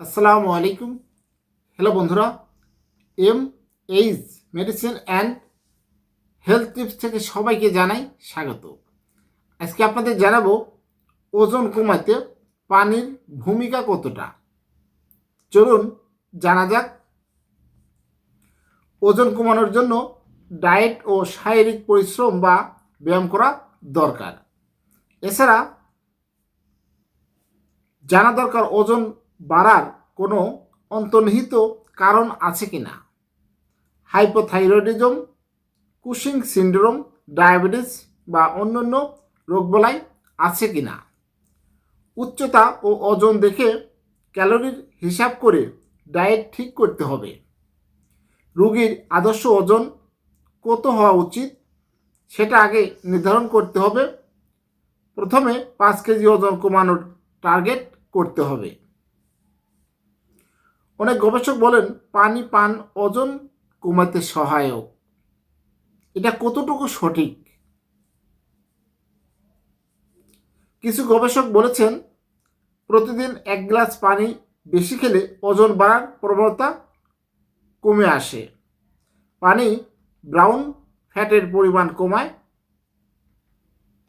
আসসালামু আলাইকুম। হ্যালো বন্ধুরা, M H medicine and health tips থেকে সবাইকে জানাই স্বাগত। আজকে আপনাদের জানাব ওজন কমাতে পানির ভূমিকা কতটা। চলুন জানা যাক। ওজন কমানোর জন্য ডায়েট ও শারীরিক পরিশ্রম বা ব্যায়াম করা দরকার। এছাড়া জানা দরকার ওজন বাড়ার কোনো অন্তর্নিহিত কারণ আছে কি না? হাইপোথাইরয়েডিজম, কুশিং সিন্ড্রোম, ডায়াবেটিস বা অন্যান্য রোগবলাই আছে কি না? উচ্চতা ও ওজন দেখে ক্যালোরির হিসাব করে ডায়েট ঠিক করতে হবে। রোগীর আদর্শ ওজন কত হওয়া উচিত সেটা আগে নির্ধারণ করতে হবে। প্রথমে পাঁচ কেজি ওজন কমানোর টার্গেট করতে হবে। অনেক গবেষক বলেন, পানি পান ওজন কমাতে সহায়ক। এটা কতটুকু সঠিক? কিছু গবেষক বলেছেন, প্রতিদিন এক গ্লাস পানি বেশি খেলে ওজন বাড়ার প্রবণতা কমে আসে। পানি ব্রাউন ফ্যাটের পরিমাণ কমায়।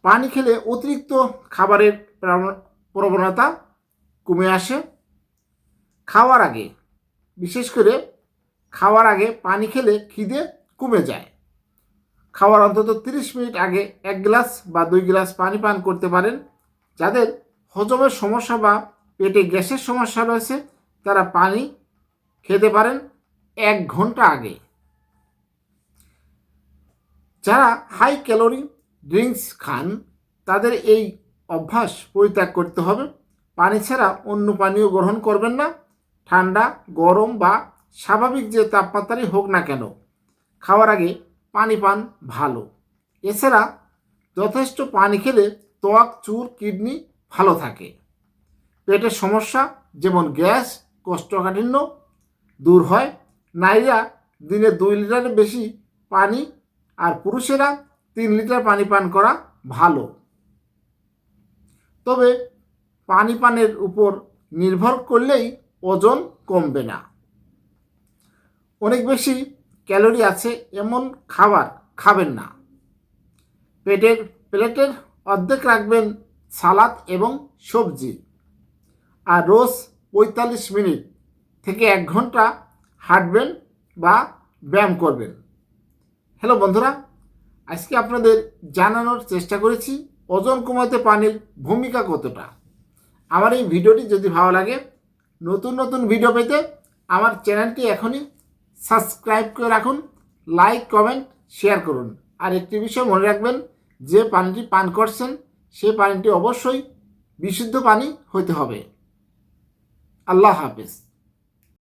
পানি খেলে অতিরিক্ত খাবারের প্রবণতা কমে আসে। খাওয়ার আগে, বিশেষ করে খাওয়ার আগে পানি খেলে খিদে কমে যায়। খাওয়ার অন্তত তিরিশ মিনিট আগে এক গ্লাস বা দুই গ্লাস পানি পান করতে পারেন। যাদের হজমের সমস্যা বা পেটে গ্যাসের সমস্যা রয়েছে, তারা পানি খেতে পারেন এক ঘণ্টা আগে। যারা হাই ক্যালোরি ড্রিঙ্কস খান, তাদের এই অভ্যাস পরিত্যাগ করতে হবে। পানি ছাড়া অন্য পানীয় গ্রহণ করবেন না। ঠান্ডা, গরম বা স্বাভাবিক যে তাপমাত্রাই হোক না কেন, খাওয়ার আগে পানি পান ভালো। এছাড়া যথেষ্ট পানি খেলে ত্বক, চুল, কিডনি ভালো থাকে। পেটের সমস্যা যেমন গ্যাস, কোষ্ঠকাঠিন্য দূর হয়। নারীরা দিনে দুই লিটারের বেশি পানি আর পুরুষেরা তিন লিটার পানি পান করা ভালো। তবে পানি পানের উপর নির্ভর করলেই ওজন কমবে না। অনেক বেশি ক্যালোরি আছে এমন খাবার খাবেন না। পেটের প্লেটের অর্ধেক রাখবেন সালাদ এবং সবজি আর রোজ পঁয়তাল্লিশ মিনিট থেকে এক ঘণ্টা হাঁটবেন বা ব্যায়াম করবেন। হ্যালো বন্ধুরা, আজকে আপনাদের জানানোর চেষ্টা করেছি ওজন কমাতে পানির ভূমিকা কতটা। আমার এই ভিডিওটি যদি ভালো লাগে নতুন নতুন ভিডিও পেতে আমার চ্যানেলটি এখনই সাবস্ক্রাইব করে রাখুন লাইক কমেন্ট শেয়ার করুন। আর একটি বিষয় মনে রাখবেন, যে পানিটি পান করছেন, সে পানিটি অবশ্যই বিশুদ্ধ পানি হতে হবে। আল্লাহ হাফেজ।